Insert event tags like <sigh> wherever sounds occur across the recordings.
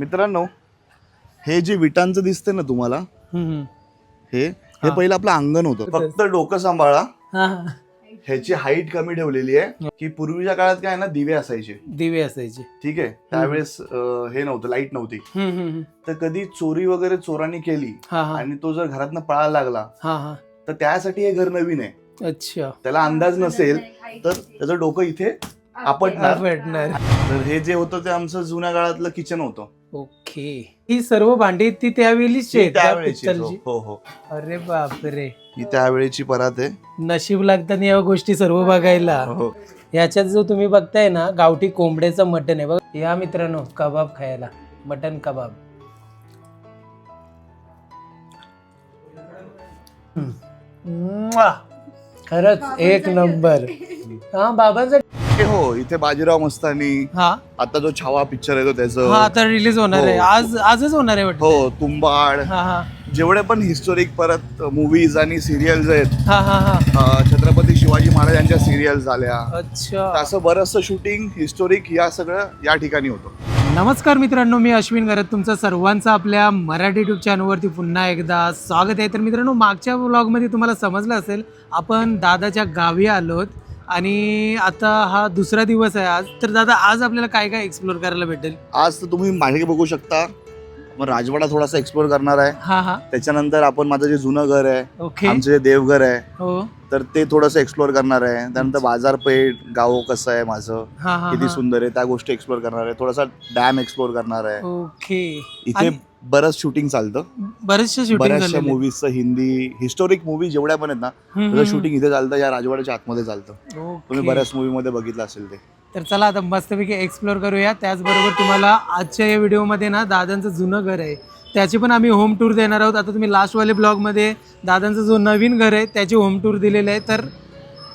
मित्रांनो हे जे विटांचं दिसतंय ना तुम्हाला. हे हे पहिलं आपलं अंगण होतं. फक्त डोकं सांभाळा. ह्याची हाईट कमी ठेवलेली आहे की पूर्वीच्या काळात काय ना दिवे असायचे. दिवे असायचे. ठीक आहे? त्यावेळेस हे नव्हतं लाइट नव्हती. तर कधी चोरी वगैरे चोरांनी केली आणि तो जर घरातनं पळायला लागला तर त्यासाठी हे घर नवीन आहे. अच्छा. त्याला अंदाज नसेल तर त्याचं डोकं इथे आपटणार. भेटणार तर हे जे होतं ते आमचं जुन्या काळातलं किचन होतं. ओके. ही सर्व भांडी ती त्यावेळीच ही त्यावेळेची हो हो. अरे बापरे. ही त्यावेळेची परात आहे. नशीब लागतात या गोष्टी सर्व बघायला. हो. याच्यात जो तुम्ही बघताय ना गावठी कोंबड्याचं मटन आहे. बघ या मित्रांनो कबाब खायला. मटन कबाब. हम्म. म्वा! खरंच एक नंबर. हा बाबांचा हे हो इथे बाजीराव मस्तानी हा. आता जो छावा पिक्चर येतो हा त्याचं. आता रिलीज होणार आहे. हो. आज आजच होणार आहे वाटतं. हो तुंबाड. हा हा. जेवढे पण हिस्टोरिक परत मूवीज आणि सिरियल्स आहेत हा हा हा. अं, छत्रपती शिवाजी महाराजांच्या सिरियल झाल्या अच्छा. असं बरंचसं शूटिंग हिस्टोरिक या सगळं या ठिकाणी होतं. नमस्कार मित्रांनो मी अश्विन घरत. तुमचं सर्वांचं आपल्या मराठी युट्यूब चॅनलवरती पुन्हा एकदा स्वागत आहे. तर मित्रांनो मागच्या व्लॉगमध्ये तुम्हाला समजलं असेल आपण दादाच्या गावी आलोत. आणि आता हा दुसरा दिवस आहे आज. तर दादा आज आपल्याला काय काय एक्सप्लोर करायला भेटेल? आज तर तुम्ही मागे बघू शकता. मग राजवाडा थोडासा एक्सप्लोर करणार आहे. हा हा. त्याच्यानंतर आपण माझं जे जुनं घर आहे ओके. आमचं जे देवघर आहे हो. तर ते थोडंसं एक्सप्लोर करणार आहे. त्यानंतर बाजारपेठ गाव कसं आहे माझं हा हा किती हा. सुंदर आहे त्या गोष्टी एक्सप्लोर करणार आहे. थोडासा डॅम एक्सप्लोर करणार आहे. ओके. इथे आणि बरंच शूटिंग चालतं. बरेचसे शूटिंग बऱ्याचशा मूवीजचं हिंदी हिस्टोरिक मूवी जेवढ्या पण आहेत ना त्याचं शूटिंग इथे चालतं या राजवाड्याच्या आतमध्ये चालतं. तुम्ही. बऱ्याच मूवी मध्ये बघितलं असेल ते. तर चला आता मस्तपैकी एक्सप्लोर करूया. त्याचबरोबर तुम्हाला आजच्या या व्हिडिओमध्ये ना दादांचं जुनं घर आहे. त्याची पण आम्ही होम टूर देणार आहोत. आता तुम्ही लास्टवाले ब्लॉगमध्ये दादांचं जो नवीन घर आहे त्याची होम टूर दिलेलं आहे. तर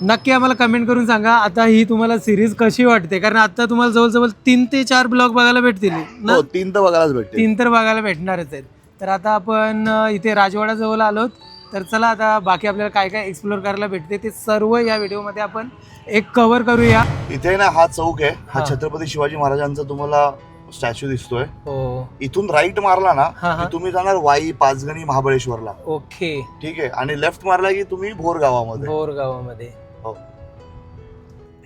नक्की आम्हाला कमेंट करून सांगा. आता ही तुम्हाला सिरीज कशी वाटते? कारण आता तुम्हाला जवळजवळ तीन ते चार ब्लॉग बघायला भेटतील ना? हो तीन तर बघायलाच भेटते तीन तर बघायला भेटणारच आहेत. तर आता आपण अ, इथे राजवाडाजवळ आलोत. तर चला आता बाकी आपल्याला काय काय एक्सप्लोर करायला भेटते ते सर्व या व्हिडिओमध्ये आपण एक कव्हर करूया. इथे ना हा चौक आहे. हा हा. छत्रपती शिवाजी महाराजांचा तुम्हाला स्टॅच्यू दिसतोय. हो. इथून राईट मारला ना हा, हा. की तुम्ही जाणार वाई पाचगणी महाबळेश्वरला. ओके. ठीक आहे? आणि लेफ्ट मारला की तुम्ही भोर गावामध्ये बोर गावामध्ये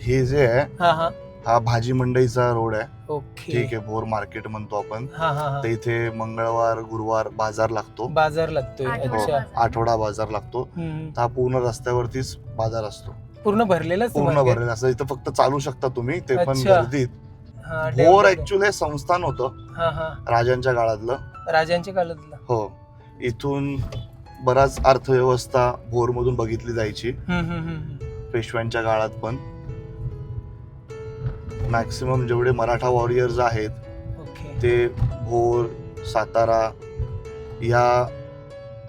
हे जे आहे हा हा. हा भाजी मंडईचा रोड आहे. ओके. ठीक आहे भोर मार्केट म्हणतो आपण. हा हा हा. तर इथे मंगळवार गुरुवार बाजार लागतो. बाजार लागतोय. आठवडा अच्छा. बाजार. आठवडा बाजार लागतो. हम्म. तर हा पूर्ण रस्त्यावरतीच बाजार असतो. पूर्ण भरलेलाच पूर्ण भरलेला. असतं इथं फक्त चालू शकता तुम्ही ते पण अच्छा. गर्दीत. हा, भोर. ऍक्च्युअली हे संस्थान होतं हा हा. राजांच्या काळातलं. राजांच्या काळातला. हो. इथून बराच अर्थव्यवस्था भोर मधून बघितली जायची. हम्म, हम्म, हम्म. पेशव्यांच्या काळात पण. मॅक्सिमम जेवढे मराठा वॉरियर्स आहेत ओके ते भोर सातारा या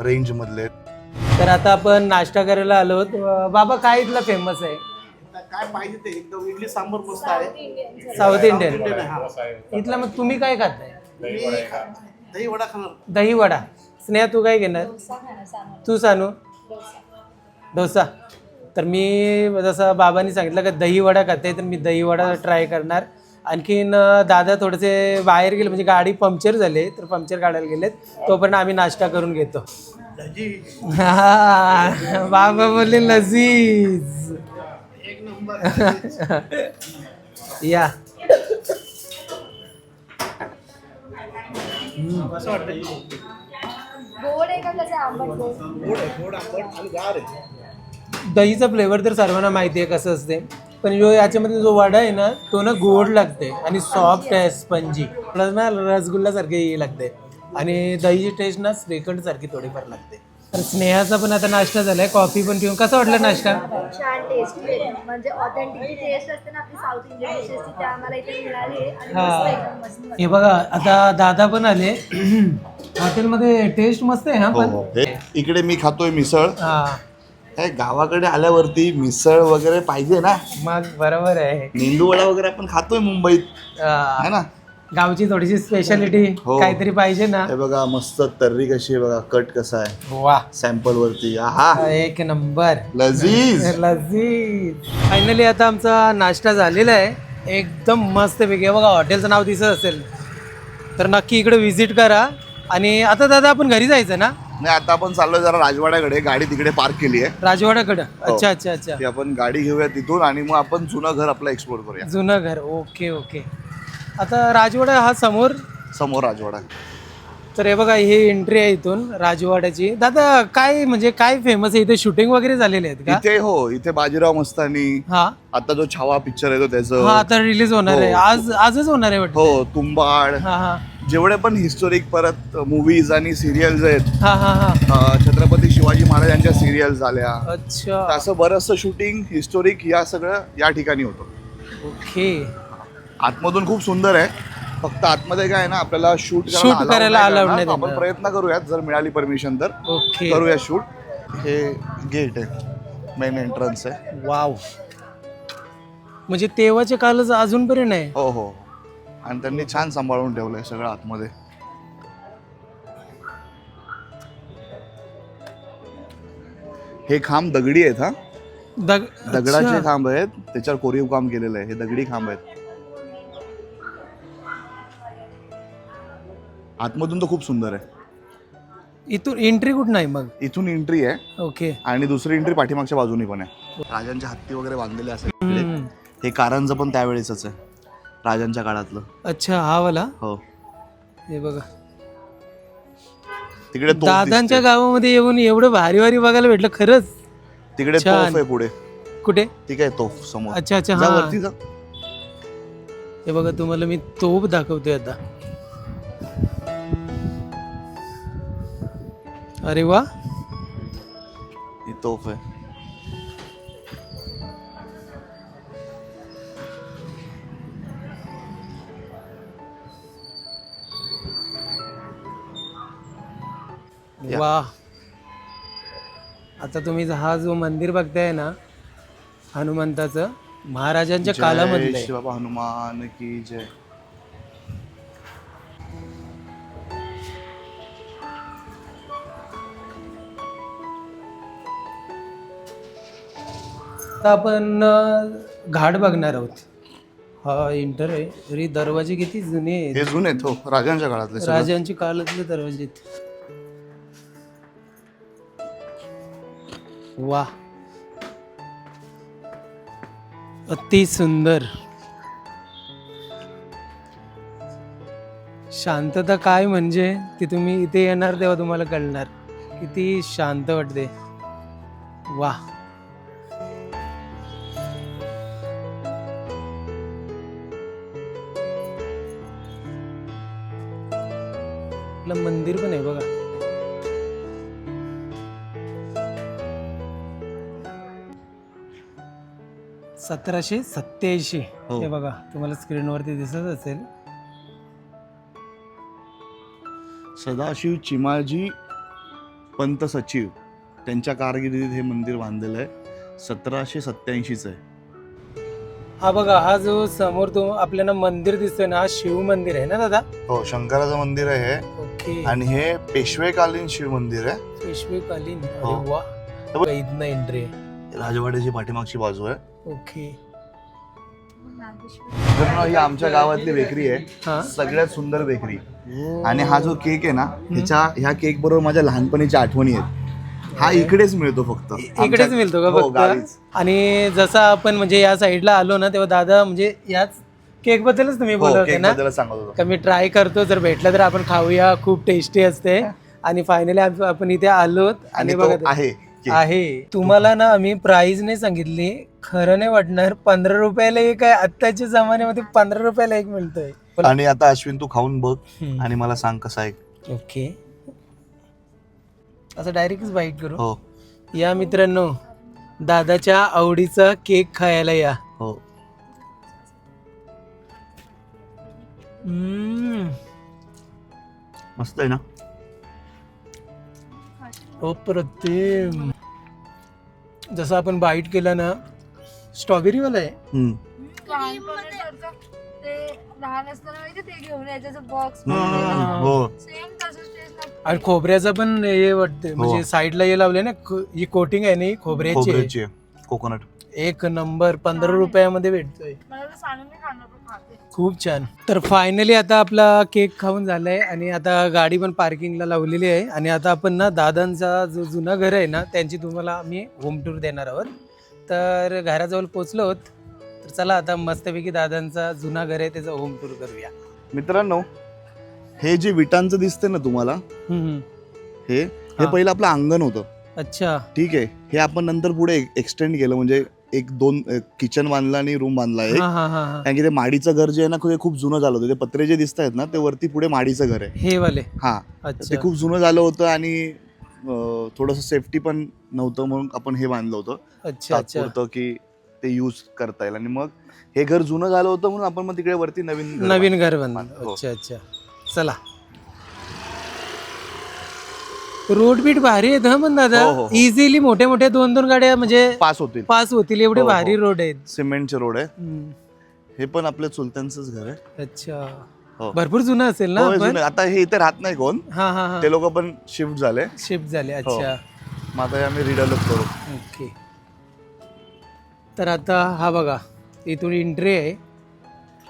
रेंज मधले आहेत. तर आता आपण नाश्ता करायला आलो. बाबा काय इथला फेमस आहे? काय पाहिजे ते? एकदम इडली सांबर मस्त आहे. साऊथ इंडियन हा. इथला मग तुम्ही काय खाताय? मी खा- दही वडा खाणार. दही वडा. स्नेहा तू काय घेणार? तू सांगू डोसा. तर मी जसं बाबांनी सांगितलं का दही वडा खाते तर मी दही वडा ट्राय करणार. आणखीन दादा थोडेसे बाहेर गेले म्हणजे गाडी पंक्चर झाले तर पंक्चर काढायला गेलेत. तोपर्यंत आम्ही नाश्ता करून घेतो. हा, <laughs> बाबा बोलले लजीज. एक <laughs> नंबर या. असं वाटतं गोड आहे का कसं आंबट गोड? गोड आहे गोड आंबट आणि गार आहे. दहीचा फ्लेवर तर सर्वांना माहिती आहे कसं असते. पण जो याच्यामध्ये जो वडा आहे ना तो ना गोड लागते आणि सॉफ्ट आहे स्पंजी प्लस ना रसगुल्ल्यासारखे लागते. आणि दहीची टेस्ट ना श्रीखंड सारखी थोडीफार लागते. तर स्नेहाचा पण आता नाश्ता झालाय कॉफी पण पिऊन. कसा वाटला नाश्ता? छान टेस्टी म्हणजे ऑथेंटिक जी टेस्ट असते ना आपली साऊथ इंडियन डिशेसची ते आम्हाला इथे मिळाली आहे. आणि हा. हे बघा आता दादा पण आले. <clears throat> हॉटेलमध्ये टेस्ट मस्त आहे हा हो पण हे इकडे मी खातोय मिसळ. हा. हे गावाकडे आल्यावरती मिसळ वगैरे पाहिजे ना? मग बरोबर आहे. मेंदूवडा वगैरे आपण खातोय मुंबईत. हा. है ना? गावची थोडीशी स्पेशालिटी हो. काहीतरी पाहिजे ना. हे बघा मस्त तर्री कशी आहे बघा कट कसा आहे. वा सॅम्पल वरती. हा एक नंबर. लजीज. लजीज. फायनली आता आमचा नाश्ता झालेला आहे. एकदम मस्त पैकी बघा हॉटेलचं नाव दिसत असेल. तर नक्की इकडे व्हिजिट करा. आणि आता दादा आपण घरी जायचं ना? नाही आता आपण चाललोय जरा राजवाड्याकडे गाडी तिकडे पार्क केली आहे राजवाड्याकडं अच्छा अच्छा अच्छा. ती आपण गाडी घेऊया तिथून आणि मग आपण जुनं घर आपलं एक्सप्लोर करूया. जुनं घर. Okay okay. आता राजवाडा हा समोर? समोर राजवाडा. तर हे बघा हे एंट्री आहे इथून राजवाड्याची. दादा काय म्हणजे काय फेमस आहे? इथे शूटिंग वगैरे झालेले आहेत का? इथे हो इथे बाजीराव मस्तानी हा. आता जो छावा पिक्चर येतो हा त्याचं आता रिलीज होणार आहे. हो. आज आजच होणार आहे वाटतं. हो तुंबाड. हा हा. जेवढे पण हिस्टोरिक परत मूवीज आणि सिरियल्स आहेत हा हा हा. अं, छत्रपती शिवाजी महाराजांच्या सिरियल झाल्या. अच्छा. तर असं बरंचसं शूटिंग हिस्टोरिक या सगळं या ठिकाणी होतं. ओके. आतमधून खूप सुंदर आहे. फक्त आतमध्ये काय आहे ना आपल्याला शूट Shoot करायला allowed नाही आपण. प्रयत्न करूयात जर मिळाली परमिशन तर. ओके. करूया शूट हे गेट आहे. मेन एंट्रन्स आहे. वाव म्हणजे तेव्हाच्या कालच अजूनपर्यंत आहे? हो हो. आणि त्यांनी छान सांभाळून ठेवलंय सगळं आतमध्ये. हे खांब दगडी आहेत हा? दग दगडाचे. खांब आहेत त्याच्यावर कोरीव काम केलेलं आहे. हे दगडी खांब आहेत. आतमधून तर खूप सुंदर आहे. इथून एंट्री कुठं नाही मग? इथून एंट्री आहे. ओके आणि दुसरी एंट्री पाठीमागच्या बाजूनी पण आहे. राजांच्या हत्ती वगैरे बांधलेले असेल. हे कारंज पण त्यावेळेच आहे. राजांच्या काळातलं. अच्छा हा वाला? हो. हे बघा. तिकडे तोफ दादांच्या दिसते. गावामध्ये येऊन एवढं भारी भारी बघायला भेटलं खरंच. तिकडे छान. तोफ आहे पुढे. कुठे? ठीक आहे तोफ समोर. अच्छा अच्छा जा हा. वरती जा. हे बघा तुम्हाला मी तोप दाखवतोय आता. अरे वा. ही तोफ आहे. या. वा आता तुम्ही हा जो मंदिर बघताय ना हनुमंताचं महाराजांच्या कालामधलं जय आहे. शिवबाबा हनुमान की जय आता आपण अं, घाट बघणार आहोत हा इंटर आहे तरी दरवाजे किती जुने आहेत हे जुने आहेत हो राजांच्या काळातले सगळं. राजांची काळातले दरवाजे आहेत वा अति सुंदर. शांतता काय म्हणजे? ती तुम्ही इथे येणार तेव्हा तुम्हाला कळणार. किती शांत वाटते. वा आपलं मंदिर पण आहे बघा. सतराशे सत्याऐंशी हो. हे बघा तुम्हाला स्क्रीनवरती दिसत असेल. सदाशिव चिमाजी पंत सचिव. त्यांच्या कारकिर्दीत हे मंदिर बांधलेलं आहे. सतराशे सत्याऐंशीच आहे. हा बघा हा जो समोर तो आपल्याला मंदिर दिसतोय ना हा शिव मंदिर आहे ना दादा? हो शंकराचं मंदिर आहे हे. ओके. आणि हे पेशवेकालीन शिव मंदिर आहे. पेशवेकालीन. हो. अरे वा. इथनं एंट्री आहे. राजवाड्याची पाठीमागची बाजू आहे. ओके. मित्रांनो, ही आमच्या गावातली बेकरी आहे. सगळ्यात सुंदर बेकरी. आणि हा जो केक आहे ना ह्याच्या ह्या केक बरोबर माझ्या लहानपणीच्या आठवणी आहेत. हा इकडेच मिळतो फक्त. इकडेच मिळतो का हो, फक्त. आणि जसं आपण म्हणजे या साईडला आलो ना तेव्हा दादा म्हणजे याच केक बद्दलच तुम्ही हो बोलत होते. ना का मी ट्राय करतो जर भेटलं तर आपण खाऊया खूप टेस्टी असते. आणि फायनली आपण इथे आलोत. आणि आणि तो बघा ते- आहे. तुम्हाला ना आम्ही प्राइस नाही सांगितली. खरं नाही वाटणार. पंधरा रुपयाला एक आहे. आत्ताच्या जमान्यामध्ये पंधरा रुपयाला एक मिळतोय. आणि आता अश्विन तू खाऊन बघ हम्म. आणि मला सांग कसा आहे. ओके. असं डायरेक्टच बाईट करू. हो. या मित्रांनो दादाच्या आवडीचा केक खायला या. हो. हम्म. मस्त आहे ना? अप्रतिम. जसं आपण बाईट केला ना स्ट्रॉबेरी वाला आहे. हम्म. ते लहान असताना माहिती ते घेऊन यायचं बॉक्स हम्म. हो. सेम तसंच टेस्ट आणि खोबऱ्याचं पण हे वाटते म्हणजे साईडला हे लावले ना क- ही कोटिंग आहे ना ही खोबऱ्याची. आहे. खोबऱ्याची आहे. कोकोनट एक नंबर पंधरा रुपयामध्ये भेटतोय. खूप छान. तर फायनली आता आपला केक खाऊन झालाय आणि आता गाडी पण पार्किंगला लावलेली आहे. आणि आता आपण ना दादांचा जो जुना घर आहे ना त्यांची तुम्हाला आम्ही होम टूर देणार आहोत. तर घराजवळ पोचलो आहोत. तर चला आता मस्तपैकी दादांचा जुना घर आहे त्याचा होम टूर करूया. मित्रांनो हे जे विटांचं दिसतंय ना तुम्हाला हम्म. हे हे हा. पहिलं आपलं अंगण होतं. अच्छा. ठीक आहे. हे आपण नंतर पुढे एक्सटेंड केलं म्हणजे एक दोन किचन बांधलं आणि रूम बांधला एक. हा हा हा हा. कारण की ते माडीचं घर जे आहे ना ते खूप जुनं झालं होतं. ते पत्रे जे दिसत आहेत ना ते वरती पुढे माडीचं घर आहे. हे वाले. हा. अच्छा. ते खूप जुनं झालं होतं आणि थोडंसं सेफ्टी पण नव्हतं म्हणून आपण हे बांधलं होतं. अच्छा अच्छा. तात्पुरतं की ते यूज करता येईल. आणि मग हे घर जुनं झालं होतं म्हणून आपण मग तिकडे वरती नवीन घर नवीन घर हो. बांधलं अच्छा अच्छा. चला. रोड बीट भारी आहेत हा पण दादा? हो, हो, हो. इझिली मोठ्या मोठ्या दोन दोन गाड्या म्हणजे पास होतील. पास होतील. एवढे हो, हो. भारी रोड आहेत. सिमेंटचे रोड आहे हम्म. हे पण आपल्या चुलत्यांचंच घर आहे. अच्छा. हो. भरपूर जुनं असेल ना जुनं. आता हे इथे राहत नाही कोण. हा हा हा. ते लोक पण शिफ्ट झाले. शिफ्ट झाले हो. अच्छा. मग आता हे आम्ही रिडेव्हलप करू. ओके. तर आता हा बघा इथून एंट्री आहे.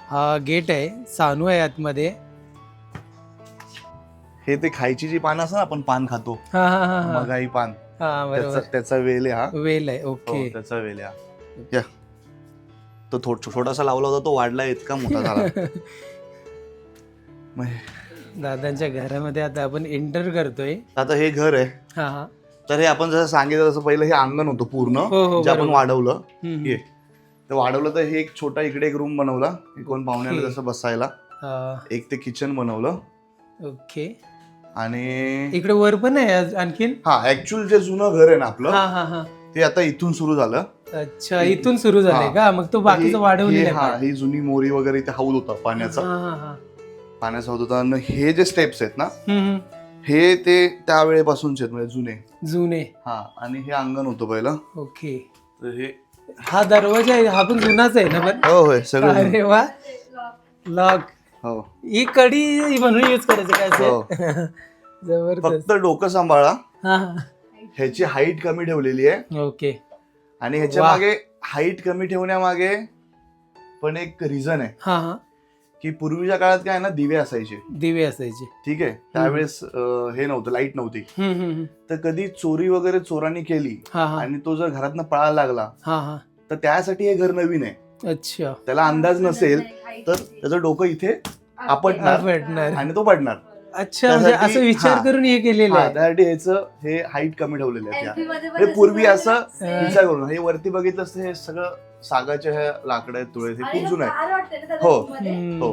हा गेट आहे सानू आहे आतमध्ये. हे ते खायची जी पानं असं ना आपण पान खातो. हा हा हा हा. मगाई पान. हा त्याचा बरोबर त्याचा वेल आहे हा. वेल आहे हो, ओके. त्याचा वेल आहे हा. या. तो थो- छोटासा लावला होता तो वाढला इतका मोठा झाला. <laughs> दादांच्या घरामध्ये आता आपण एंटर करतोय. आता हे घर आहे. हा हा. तर हे आपण जसं सांगितलं तसं पहिलं हे अंगण होतं पूर्ण हो, हो, जे आपण बरोबर. वाढवलं. हम्म. हे. तर वाढवलं तर हे एक छोटा इकडे एक रूम बनवला कोण पाहुण्याला. जसं बसायला. हा, एक ते किचन बनवलं. ओके. आणि इकडे वर पण आहे आज आणखीन? हा ऍक्च्युअल जे जुनं घर आहे ना आपलं हा हा ते आता इथून सुरू झालं. अच्छा इथून सुरू झालंय हा. का? मग तो बाकीचं हे- वाढवलेलं हे- हा ही जुनी मोरी वगैरे इथे हाऊद होता? पाण्याचा. हा, हा, हा. पाण्याचा हाऊद होता. हे जे स्टेप्स आहेत ना. हे ते त्यावेळेपासूनचे आहेत म्हणजे जुने. जुने. हा आणि हे अंगण होतं पहिलं. ओके. तर हे हा दरवाजा आहे हा पण जुनाच आहे ना पण? हो होय सगळं. अरे वा. लॉक हो. ही कडी म्हणून युज करायचं काय हो. असं <laughs> जबरदस्त. फक्त डोकं सांभाळा. हा. हा. ह्याची हाईट कमी ठेवलेली आहे. ओके. आणि ह्याच्या वा. मागे हाईट कमी ठेवण्यामागे पण एक रिझन आहे. हा हा. की पूर्वीच्या काळात काय ना दिवे असायचे. दिवे असायचे. ठीक आहे? त्यावेळेस हे नव्हतं लाइट नव्हती. तर कधी चोरी वगैरे चोरांनी केली हा हा. आणि तो जर घरातनं पळायला लागला हा हा. तर त्यासाठी हे घर नवीन आहे. अच्छा. त्याला अंदाज नसेल तर त्याचं डोकं इथे आपटणार आणि तो पडणार. अच्छा म्हणजे असं विचार हा. करून हे केलेलं आहे. त्यासाठी ह्याचं हे हाईट कमी ठेवलेलं आहे हे असं पूर्वी असं. विचार करून हे वरती बघितलं असतं हे सगळं सागाच्या ह्या लाकडं आहेत तुळे हे खूप जुनं आहे हो. हो.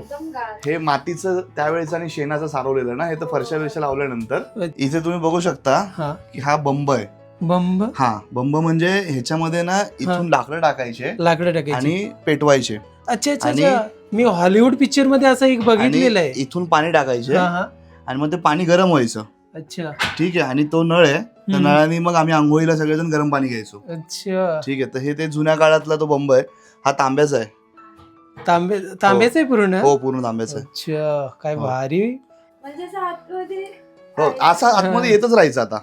हे मातीचं त्यावेळेस आणि शेणाचं सारवलेलं ना हे तर फरशा बिरशा लावल्यानंतर इथे तुम्ही बघू शकता हा. की हा बंब आहे. बंब? हा बंब म्हणजे ह्याच्यामध्ये ना इथून लाकडं टाकायचे लाकडं टाकायची. आणि पेटवायचे. अच्छा अच्छा आणि- अच्छा मी हॉलिवूड पिक्चरमध्ये असं एक बघितलेलं आणि आहे. इथून पाणी टाकायचे हा हा. आणि मग ते पाणी गरम व्हायचं. अच्छा. ठीक आहे आणि तो नळ आहे त्या हम्म. नळाने मग आम्ही आंघोळीला सगळेजण गरम पाणी घ्यायचो. अच्छा. ठीक आहे तर हे ते जुन्या काळातला तो बंब आहे हा तांब्याचा आहे. तांबे तांब्याचं आहे पूर्ण? हो पूर्ण तांब्याचा आहे. अच्छा काय हो. भारी. म्हणजे असं आतमध्ये हो असा आतमध्ये येतच राहायचं आता.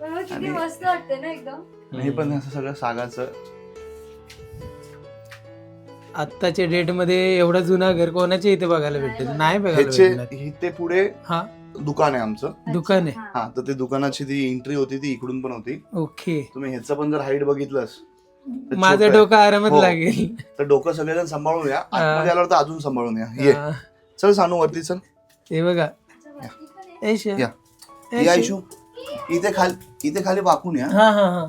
पण मग किती आणि- मस्त वाटते ना एकदम. हे पण असं सगळं सागाचं. आत्ताच्या डेटमध्ये एवढा जुना घर कोणाच्या इथे बघायला भेटत? नाही बघायला ह्याचे भेटणार. इथे पुढे हा. दुकान आहे आमचं दुकान आहे हा. तर ते दुकानाची ती एंट्री होती ती इकडून पण होती ओके तुम्ही ह्याचं पण जर हाईट बघितलंस तर माझं छोटं आहे. डोकं आरामात हो. लागेल तर डोकं सगळेजण सांभाळून या. आतमध्ये आल्यावर तर अजून सांभाळून या ये हा. चल सानू वरती चल हे बघा. या. ए ये शे. आयशू इथे खाली इथे खाली वाकून या हा हा हा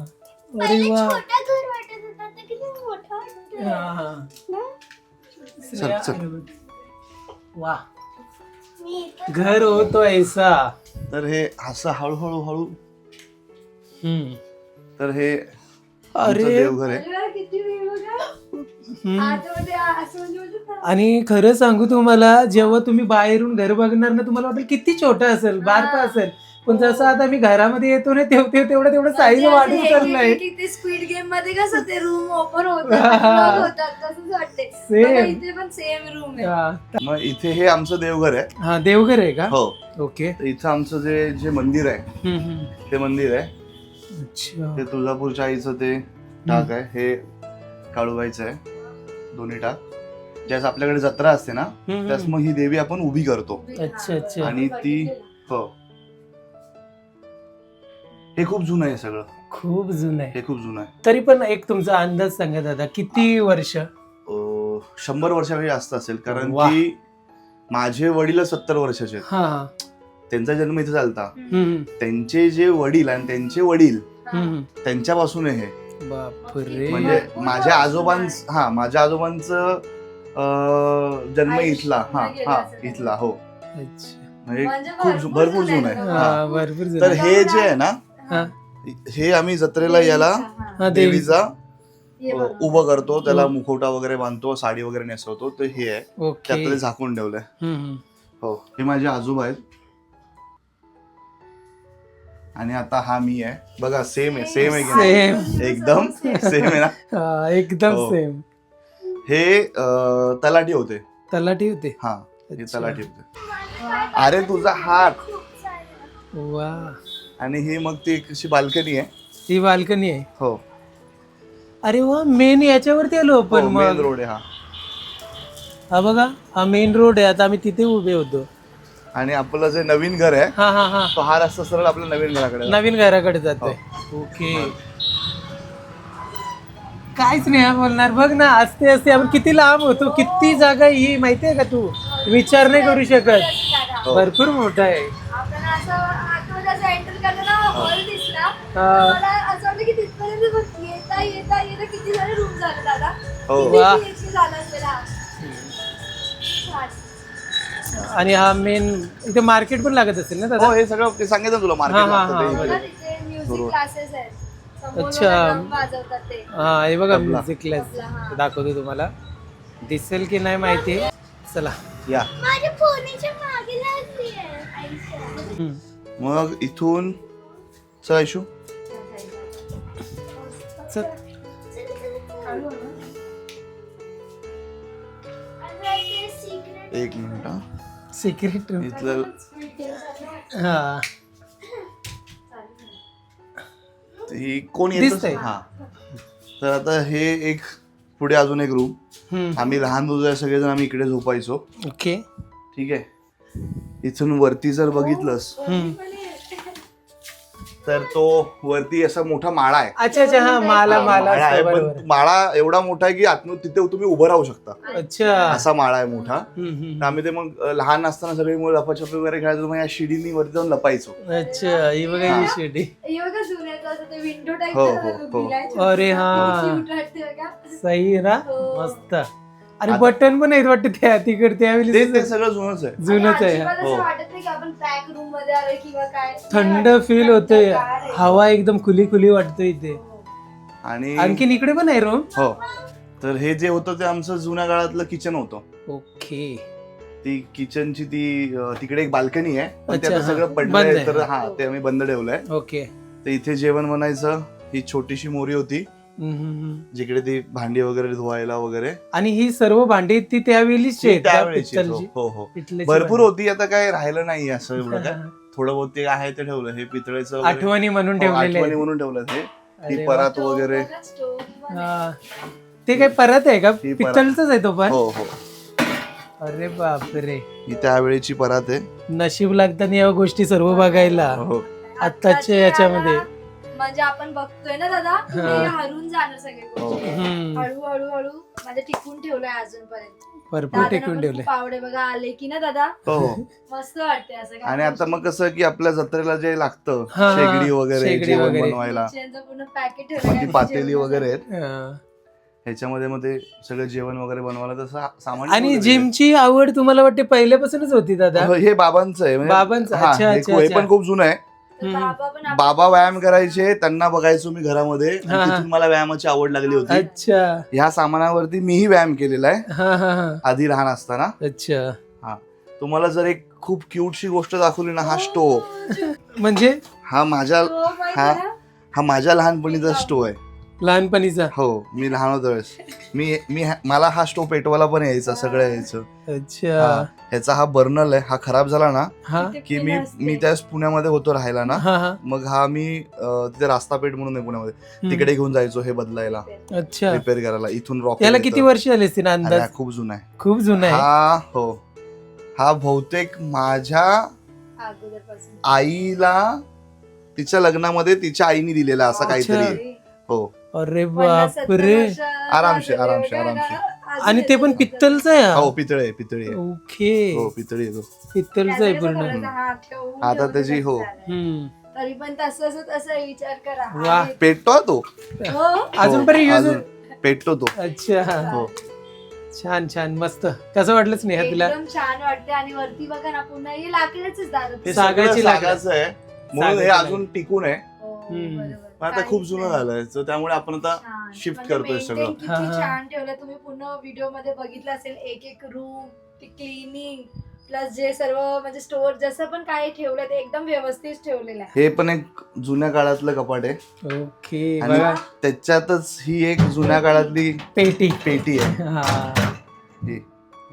अरे वा छोटं घर वाटत होतं, आता किती मोठं वाटतंय. हा, हा. चल, चल. वा घर हो तो ऐसा तर हे असं हळूहळू हळू हम्म. तर हे आमचं अरे देवघर आहे अरे वा, किती वेळ बघा. हम्म. आतमध्ये असं म्हणजे बोलतात ना, आणि खरं सांगू तुम्हाला जेव्हा तुम्ही बाहेरून घर बघणार ना तुम्हाला वाटेल किती छोटं असेल बारकं असेल पण जसं आता मी घरामध्ये येतो ना तेव्हा तेव्हा तेवढं तेवढं साईज म्हणजे वाढून असं चाललंय. ते स्क्विड गेममध्ये कसं ते रूम ओपन हा. होतात होतात तसंच वाटते Same. बघा, इथे पण सेम रूम आहे. हा. मग इथे हे आमचं देवघर आहे. हा देवघर आहे का? हो. ओके. तर इथं आमचं जे जे मंदिर आहे. ते मंदिर आहे. अच्छा. ते तुळजापूरच्या आईचं ते टाक आहे. हे काळूबाईचं आहे. दोन्ही टाक. ज्यास आपल्याकडे जत्रा असते ना त्यास. मग ही देवी आपण उभी करतो. अच्छा अच्छा. आणि ती हो. हे खूप जुनं आहे सगळं खूप जुनं आहे हे खूप जुनं आहे तरी पण एक तुमचा अंदाज सांगा दादा किती वर्ष अं, शंभर वर्षापेक्षा जास्त असेल कारण. की माझे वडील सत्तर वर्षाचे आहेत. हा हा. त्यांचा जन्म इथे झालता हम्म, त्यांचे जे वडील आणि त्यांचे वडील हम्म. त्यांच्यापासून आहे हे बापरे म्हणजे माझ्या आजोबांच हा माझ्या आजोबांचं अं, जन्म आयुष्य इथला हा गेलं हा असेल. इथला हो अच्छा म्हणजे म्हणजे खूप भरपूर जुनं आहे. हा. हा, भरपूर जुनं तर. हे जे आहे ना हा. हे आम्ही जत्रेला याला हा, देवी. देवीचा हे अं. उभं करतो त्याला हो. मुखवटा वगैरे बांधतो साडी वगैरे नेसवतो तर हे आहे. ओके. त्यात ते झाकून ठेवलंय. हम्म, हम्म. हो हे माझे आजोबा आहेत. आणि आता हा मी आहे. बघा सेम आहे सेम आहे की नाही? एकदम सेम आहे ना? हा, एकदम हो. सेम हे अं, तलाठी होते. तलाठी होते? हा हे अच्छा. तलाठी होते. अरे तुझा हात. वा. आणि ही मग ती एक अशी बाल्कनी आहे. ही बाल्कनी आहे? हो. अरे वा मेन याच्यावरती आलो आपण मेन मग. रोड आहे हा. हा बघा हा मेन रोड आहे. आता आम्ही तिथे उभे होतो. आणि आपलं जे नवीन घर आहे हा हा हा. तो हा रस्ता सरळ आपल्या नवीन घराकडे जातो. नवीन घराकडे जातोय. ओके. काहीच नाही हा बोलणार? बघ ना असते असते आपण किती लांब होतो किती जागा ही माहितीये का तू? विचार नाही करू शकत. हो. भरपूर मोठा आहे आपल्याला असं आतमध्ये असं एंटर करताना हॉल दिसला हा. मला असं वाटलं की तिथपर्यंत बघ येता येता येता किती सारे रूम झाले दादा हो. किती वा. BHK झाला असेल हा छान. आणि हा मेन इथे मार्केट पण लागत असेल ना हो दादा हे सगळं ते सांगितलं तुला हा, हा, हा, मार्केट बघा तिथे म्युझिक बरोबर. क्लासेस आहेत समोर अच्छा. वाजवतात ते हा हे बघा तबला. म्युझिक क्लास तबला, हा. दाखवतो तुम्हाला दिसेल की नाही माहिती चला या माझ्या फोनीच्या मागे लागली आहे हम्म. मग इथून चल आयशू चल. एक मिनिट हा. सिक्रेट इथलं हा ही कोण दिसतंय. हा तर आता हे एक पुढे अजून एक रूम हम्म. आम्ही लहान होतो सगळेजण आम्ही इकडे झोपायचो ओके ठीक आहे इथून वरती जर बघितलंस हम्म. तर तो वरती असा मोठा माळा आहे. अच्छा अच्छा हा माला माला माळा आहे. पण बरोबर. माळा एवढा मोठा आहे की आतून तिथे तुम्ही उभं राहू शकता. अच्छा. असा माळा आहे मोठा. हम्म, हम्म. तर आम्ही ते मग अं, लहान असताना सगळे मुलं लपाछपी वगैरे खेळायचो. मग या शिडीनी वरती जाऊन लपायचो. अच्छा ही बघा ही शेडी. हे बघा जुन्याचं असं ते विंडो टाईप हो, हो, हो. अरे हा. सही आहे ना? हो. मस्त. आणि आता- बटन पण आहेत वाटतं त्या तिकडे त्यावेळी ते ते सगळं जुनच आहे. जुनच आहे. हो. वाटत नाही की आपण पॅक रूममध्ये आलोय किंवा काय. थंड फील होतोय. आहे. हवा एकदम खुली खुली वाटते इथे. आणि आणखीन इकडे पण आहे रूम हो. तर हे जे होतं ते आमचं जुन्या काळातलं किचन होतं. ओके. ती किचनची ती अं, तिकडे एक बाल्कनी आहे. पण ते अच्छा, आता हा. सगळं बंद पडलंय आहे. तर हा ते आम्ही बंद ठेवलंय. ओके. तर इथे जेवण बनायचं ही छोटीशी मोरी होती. जिकडे ती भांडी वगैरे धुवायला वगैरे आणि ही सर्व भांडी ती त्यावेळीच ती त्यावेळेची हो पित्तलची हो, हो भरपूर भांडी. होती आता काय राहिलं नाही असं एवढं काय <laughs> थोडं बहुत ते आहे ते ठेवलं हे पितळेचं वगैरे. आठवणी म्हणून हो, ठेवलेले आठवणी आहेत. म्हणून ठेवलं हे अरे ती वा. परात वगैरे. हा. ते काय परत आहे का ही परत. आहे तो पण हो हो अरे बापरे ही त्यावेळेची परात आहे नशीब लागताना या गोष्टी सर्व बघायला हो आत्ताच्या याच्यामध्ये. म्हणजे आपण बघतोय ना दादा ते हा. हरून जाणार सगळे हो. गोष्टी हम्म. हळू हळू हळू म्हणजे टिकून ठेवलंय अजूनपर्यंत भरपूर दादांना टेकून पण ठेवले खूप आवडे बघा आले की ना दादा हो हो मस्त वाटते असं काय आणि आता मग कसं की आपल्या जत्रेला जे लागतं हा, हा. शेगडी वगैरे शेगडी जेवण वगैरे. बनवायला पूर्ण पॅकेट मग ती पातेली वगैरे आहेत हा. ह्याच्यामध्ये मग ते सगळं जेवण वगैरे बनवायला तसं सामान आणि जिमची आवड तुम्हाला वाटते पहिल्यापासूनच होती दादा हो, हे बाबांचं आहे म्हणजे- बाबांचं? हा, अच्छा, हे अच्छा, खू- हे अच्छा. पण खूप जुनं आहे. बाबा पण आपल्या- बाबा व्यायाम करायचे त्यांना बघायचो मी घरामध्ये. आणि हा, हा. तिथून मला व्यायामाची आवड लागली होती. अच्छा. ह्या सामानावरती मीही व्यायाम केलेला आहे. हा हा हा. आधी लहान असताना. अच्छा. तुम्हाला जर एक खूप क्यूटशी गोष्ट दाखवली ना हा स्टोव. म्हणजे? हा माझ्या तो माहिती हा ना? हा माझ्या लहानपणीचा स्टोव आहे. लहानपणीचा. हो मी लहान होतो वेळेस मी मी हा- मला हा स्टोव पेटवायला पण यायचा सगळं यायचं. अच्छा. हा. ह्याचा हा बर्नल आहे हा खराब झाला ना हा? की मी मी त्याच पुण्यामध्ये होतो राहायला ना हा हा. मग हा मी अं, तिथे रास्ता पेठ म्हणून आहे पुण्यामध्ये. हम्म. तिकडे घेऊन जायचो हे बदलायला. अच्छा. रिपेअर करायला इथून रॉकेट याला किती वर्ष झाली असतील अंदाज? हा खूप जुना आहे. खूप जुना आहे. हा हो. हा बहुतेक माझ्या अगोदरपासून. आईला तिच्या लग्नामध्ये तिच्या आईने दिलेला असं अच्छा. काहीतरी आहे. हो. अरे बापरे बघा आरामशीर. ना. आणि ते पण पित्तलचं आहे हा? हो पितळे आहे, पितळी आहे. ओके. हो पितळी आहे तो. पित्तलचं आहे पूर्ण? हा, आता त्याची, हो. हम्म. तरी पण तसं तसं विचार करा. वा. पेटतो तो. हो. अजून पर्यंत use- अजून पेटतो तो. अच्छा. हो. छान छान. मस्त. कसं वाटलं स्नेहा तुला? एकदम छान वाटते आणि वरती बघा ना पुन्हा हे लाकडच दादा हे सागाची. सागाचं आहे. म्हणून हे सागाची अजून टिकून आहे. हो, हम्म. पण आता खूप जुनं. झालंय तर त्यामुळे आपण आता छान. shift म्हणजे करतोय maintain सगळं. किती हा. छान ठेवलं तुम्ही पूर्ण व्हिडिओमध्ये बघितलं असेल एक एक रूम ते क्लिनिंग प्लस जे सर्व म्हणजे स्टोअर जसं पण काही ठेवलं ते एकदम व्यवस्थित ठेवलेलं आहे हे पण एक जुन्या काळातलं कपाट आहे ओके आणि बघा त्याच्यातच ही एक जुन्या काळातली पेटी पेटी आहे हा ही.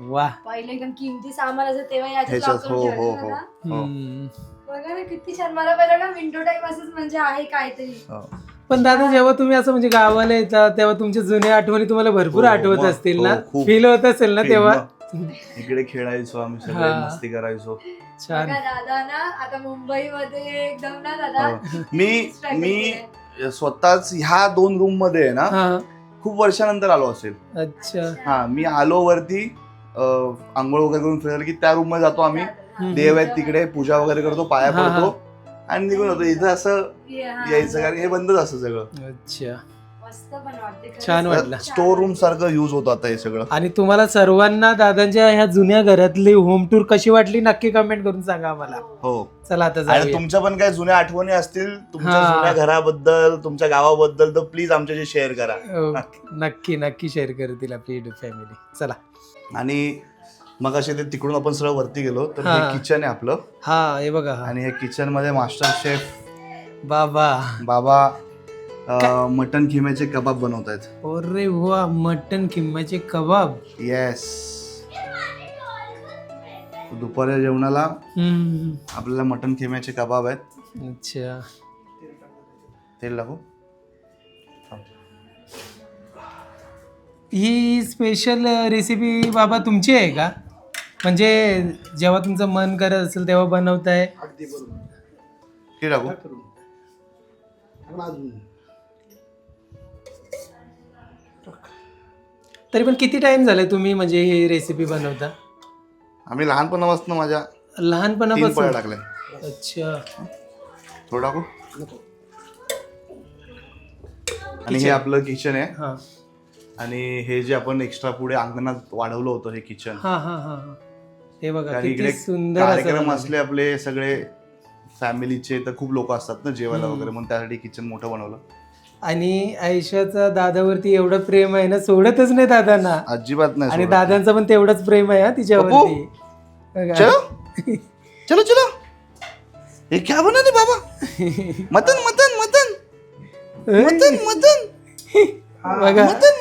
वा पहिले एकदम किमती सामान असं तेव्हा याच्यात ह्याच्यात, हो, हो, हो. ना. हम्म. बघा ना किती छान मला पहिलं ना विंडो टाईप असंच म्हणजे आहे काहीतरी हो. पण दादा जेव्हा तुम्ही असं म्हणजे गावाला येता तेव्हा तुमच्या जुन्या आठवणी तुम्हाला भरपूर हो, आठवत मग, असतील ना हो, खूप. फील होत असेल ना तेव्हा इकडे खेळायचो आम्ही सगळे हा. मस्ती करायचो छान बघा दादा ना आता मुंबईमध्ये एकदम ना दादा हो. मी struggle मी केलंय. स्वतःच ह्या दोन रूममध्ये आहे ना हा खूप वर्षानंतर आलो असेल अच्छा हा मी आलो वरती अं, आंघोळ वगैरे करून फिरायला की त्या रूममध्ये जातो आम्ही. देव आहेत तिकडे पूजा वगैरे करतो पाया हा, हा. पडतो आणि निघून जातो इथं असं हा. यायचं कारण हे बंदच असतं सगळं अच्छा. छान वाटलं. स्टोर रूम सारखं युज होतं आता हे सगळं आणि तुम्हाला सर्वांना दादांच्या ह्या जुन्या घरातली होम टूर कशी वाटली नक्की कमेंट करून सांगा आम्हाला हो चला आता आणि जाऊया तुमच्या पण काही जुन्या आठवणी असतील तुमच्या हा. जुन्या घराबद्दल तुमच्या गावाबद्दल तर प्लीज आमच्याशी शेअर करा ओके. नक्की नक्की शेअर करतील आपली फॅमिली चला आणि मग असे ते तिकडून आपण सरळ वरती गेलो तर हा. हे. किचन आहे आपलं. हा हे बघा. हा आणि हे किचनमध्ये मास्टर शेफ बाबा. बाबा अं, मटन खिम्याचे कबाब बनवत आहेत अरे वा मटन किंमचे कबाब. येस दुपारच्या जेवणाला हम्म. आपल्याला मटन खिम्याचे कबाब आहेत. अच्छा. तेल लागू ही स्पेशल रेसिपी बाबा तुमची आहे का? म्हणजे जेव्हा तुमचं मन करत असेल तेव्हा बनवताय. अगदी बरोबर. हे लागू आपण अजून तरी पण किती टाइम झालाय तुम्ही म्हणजे ही रेसिपी बनवता? आम्ही लहानपणापासून माझ्या तीन पळ्या लहानपणापासून टाकल्या अच्छा. थोडं टाकू? नको. आणि हे आपलं किचन आहे. हा. आणि हे जे आपण एक्स्ट्रा पुढे अंगणात वाढवलं होतं हे किचन हा हा हा हा. हे बघा कारण किती इकडे सुंदर असं कार्यक्रम बनवलंय. असले आपले सगळे फॅमिलीचे तर खूप लोक असतात ना जेवायला हम्म. वगैरे म्हणून त्यासाठी किचन मोठं बनवलं. आणि आयुष्याचा दादावरती एवढं प्रेम आहे ना सोडतच नाही दादांना. अजिबात नाही आणि सोडत. दादांचं पण तेवढंच प्रेम आहे हा तिच्यावरती. बघा. चलो. चलो चलो. हे क्या बना दे बाबा? Mutton mutton mutton. Mutton mutton. बघा. मटन.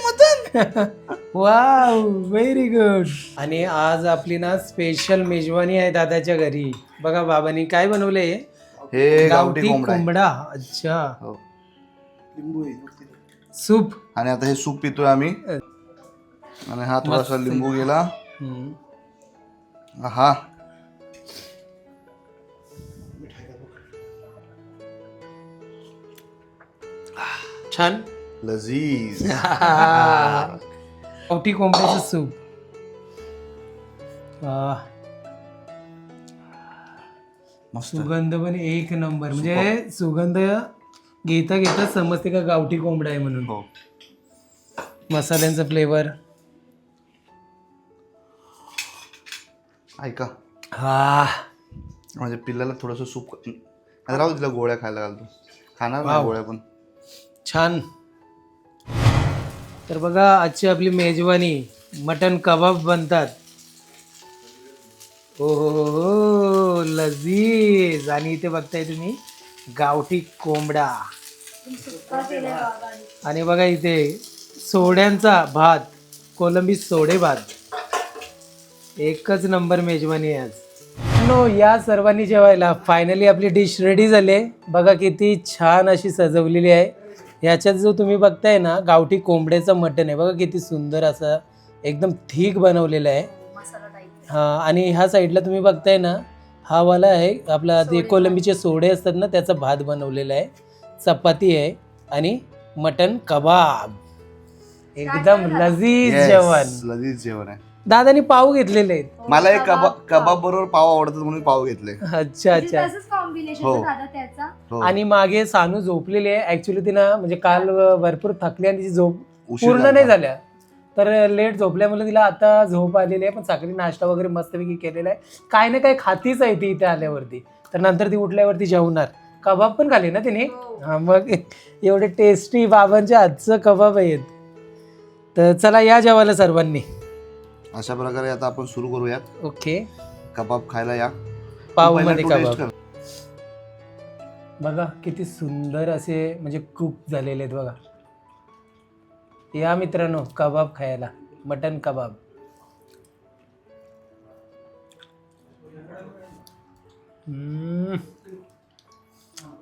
वाव व्हेरी गुड आणि आज आपली ना स्पेशल मेजवानी आहे दादाच्या घरी बघा बाबांनी काय बनवले हे गावठी कोंबडा आहे. कोंबडा अच्छा हो. सूप आणि आता हे सूप पितोय आम्ही आणि हा थोडासा. लिंबू गेला हम्म. हा मिठाई का बघ. छान लजीज गावठी कोंबड्याचं सूप आह, मस्त. सुगंध पण एक नंबर. म्हणजे सुगंध घेता घेता समजते का गावठी कोंबडा आहे म्हणून. हो. मसाल्यांचा फ्लेवर ऐका. हा. म्हणजे पिल्लाला थोडस सूप आता राहू तिला गोळ्या खायला घालतो. खाणार नाही. गोळ्या पण. छान. तर बघा आजची आपली मेजवानी मटन कबाब बनतात. हो हो हो हो लजीज. आणि इथे बघताय तुम्ही गावठी कोंबडा. आणि बघा इथे सोड्यांचा भात कोलंबी सोडे भात. एकच नंबर मेजवानी आहे आज. नो या सर्वांनी जेवायला फायनली आपली डिश रेडी झाली आहे. बघा किती छान अशी सजवलेली आहे. ह्याच्यात जो तुम्ही बघताय ना गावठी कोंबड्याचं मटण आहे. बघा किती सुंदर असं एकदम ठीक बनवलेलं आहे. हा आणि ह्या साईडला तुम्ही बघताय ना हा वाला आहे आपला ते कोलंबीचे सोडे असतात ना त्याचा भात बनवलेला आहे. चपाती आहे आणि मटन कबाब. एकदम लजीज जेवण. लजीज जेवण आहे. दादानी पाव घेतलेले आहेत. मला एक कबाब कबाब बरोबर पाव आवडतात म्हणून पाव घेतले. अच्छा अच्छा. तसंच कॉम्बिनेशन हो. दादा त्याचा. हो. आणि मागे सानू झोपलेली आहे. ऍक्च्युली तिनं म्हणजे काल भरपूर थकली आणि तिची झोप उशीर पूर्ण झाला. नाही झाल्या. तर लेट झोपल्यामुळे तिला आता झोप आलेली आहे पण सकाळी नाश्ता वगैरे मस्तपैकी केलेला आहे. काय ना काय खातीच आहे ती इथे आल्यावरती. तर नंतर ती उठल्यावरती जेवणार. कबाब पण खाली ना तिने? हो. हा मग एवढे टेस्टी बाबांच्या हातचं कबाब आहेत. तर चला या जेवायला सर्वांनी. अशा प्रकारे आता आपण सुरू करूयात. ओके. कबाब खायला या. पावमध्ये कबाब. बघा किती सुंदर असे म्हणजे कुक झालेले आहेत बघा. या मित्रांनो कबाब खायला. मटन कबाब.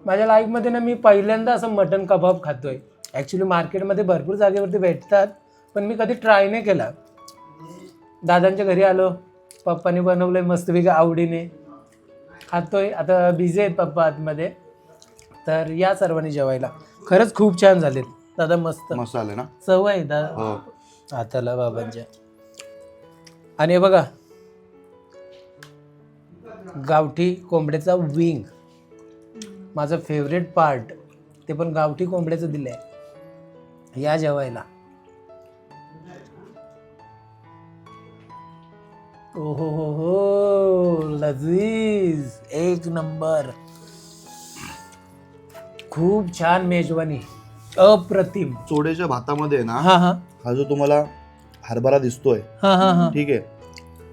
माझ्या लाईफमध्ये ना मी पहिल्यांदा असं मटन कबाब खातोय. ॲक्च्युली मार्केटमध्ये भरपूर जागेवरती भेटतात पण मी कधी ट्राय नाही केला. दादांच्या घरी आलो. पप्पाने बनवलंय मस्तपैकी आवडीने. खातोय. आता बिझी आहेत पप्पा आतमध्ये. तर या सर्वांनी जेवायला. खरंच खूप छान झालेत. दादा मस्त. मस्त आले ना? चव आहे दा हो. हाताला बाबांच्या. आणि हे बघा. गावठी कोंबड्याचा विंग माझं फेवरेट पार्ट ते पण गावठी कोंबड्याचं दिलंय. या जेवायला. ओहो हो हो लजीज एक नंबर. खूप छान मेजवानी अप्रतिम. चोडेच्या भातामध्ये ना हा हा. हा जो तुम्हाला हरभरा दिसतोय हा हा हा. ठीक आहे?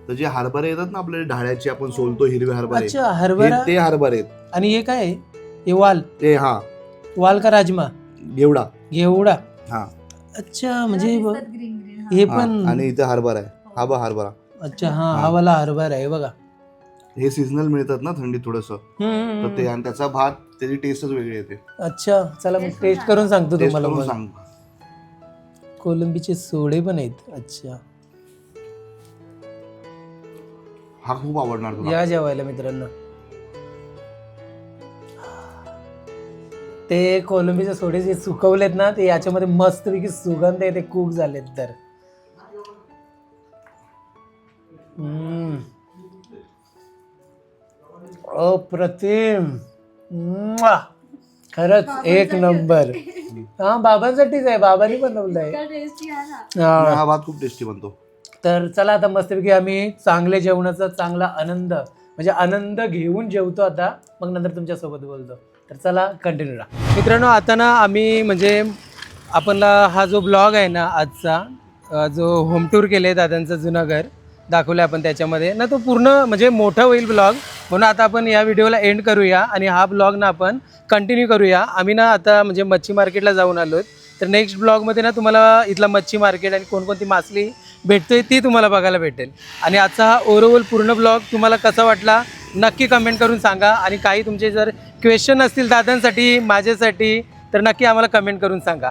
तर जे हरभरे येतात ना आपल्याला ढाळ्याचे आपण सोलतो हिरवे हरभरे. अच्छा हे हरभरा ते हरभरे आहेत. आणि हे काय आहे? हे वाल. ते हा. वाल का राजमा? घेवडा. घेवडा. हा. अच्छा म्हणजे ब- ग्रीन ग्रीन हे. हा, पण आणि इथे हरभरा आहे. हा बा हरभरा. अच्छा हा हा. हा वाला हरभरा आहे बघा. हे सीझनल मिळतात ना थंडीत थोडस. तर ते आणि त्याचा भात त्याची टेस्टच वेगळी येते. अच्छा चला मी टेस्ट करून सांगतो टेस्ट तुम्हाला करून मग. सांग. कोलंबीचे सोडे पण आहेत. अच्छा. हा खूप आवडणार तुला. या जेवायला मित्रांनो. ते कोलंबीचे सोडे जे सुकवलेत ना ते याच्यामध्ये मस्तपैकी सुगंध आहे ते कुक झालेत तर. अप्रतिम म्वा. खरंच एक नंबर. <laughs> हा बाबांसाठीच आहे. बाबांनी बनवलंय. टेस्टी आहे ना. हा. भात खूप टेस्टी बनतो. तर चला आता मस्तपैकी आम्ही चांगल्या जेवणाचा चांगला आनंद म्हणजे आनंद घेऊन जेवतो आता. मग नंतर तुमच्यासोबत बोलतो. तर चला कंटिन्यू राहा. मित्रांनो आता ना आम्ही म्हणजे आपणला हा जो ब्लॉग आहे ना आजचा जो होम टूर केले दादांचं जुनं घर दाखवलं आपण त्याच्यामध्ये. ना तो पूर्ण म्हणजे मोठा होईल ब्लॉग म्हणून आता आपण या व्हिडिओला एंड करूया आणि हा ब्लॉग ना आपण कंटिन्यू करूया. आम्ही ना आता म्हणजे मच्छी मार्केटला जाऊन आलो तर नेक्स्ट ब्लॉगमध्ये ना तुम्हाला इथला मच्छी मार्केट आणि कोणकोणती मासली भेटतोय ती तुम्हाला बघायला भेटेल. आणि आजचा हा ओव्हरऑल पूर्ण ब्लॉग तुम्हाला कसा वाटला नक्की कमेंट करून सांगा. आणि काही तुमचे जर क्वेश्चन असतील दादांसाठी माझ्यासाठी तर नक्की आम्हाला कमेंट करून सांगा.